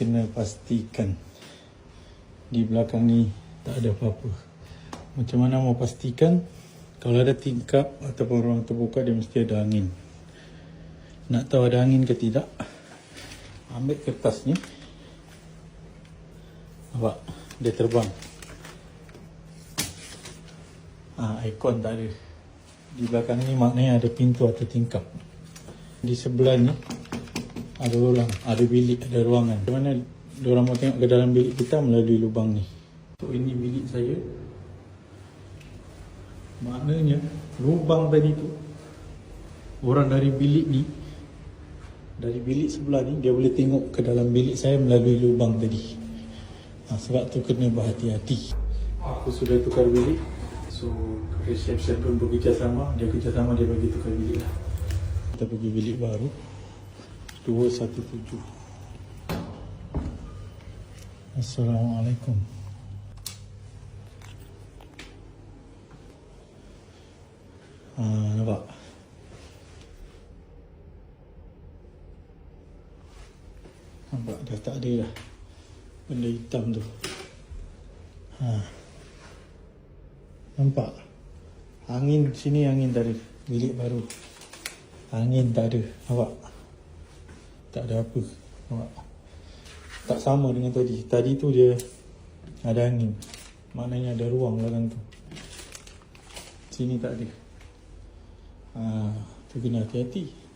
kena pastikan di belakang ni tak ada apa-apa. Macam mana mau pastikan kalau ada tingkap ataupun ruang terbuka dia mesti ada angin. Nak tahu ada angin ke tidak? Ambil kertas ni. Nampak? Dia terbang. Ah, ikon tak ada. Di belakang ni maknanya ada pintu atau tingkap. Di sebelah ni ada orang, ada bilik, ada ruangan. Di mana diorang mau tengok ke dalam bilik kita melalui lubang ni. So ini bilik saya. Maknanya lubang tadi tu orang dari bilik ni dari bilik sebelah ni dia boleh tengok ke dalam bilik saya melalui lubang tadi. Ha, sebab tu kena berhati-hati. Aku sudah tukar bilik. So reception pun bekerjasama. Dia kerjasama dia bagi tukar bilik lah. Kita pergi bilik baru. 217. Assalamualaikum. Ha, nampak? Nampak dah tak ada dah Benda hitam tu ha. Nampak Angin sini angin ada Bilik baru Angin tak ada Nampak Tak ada apa. Nampak? Tak sama dengan tadi. Tadi tu dia Ada angin. Maknanya ada ruang belakang tu. Sini tak ada. Ha, Tu kena hati-hati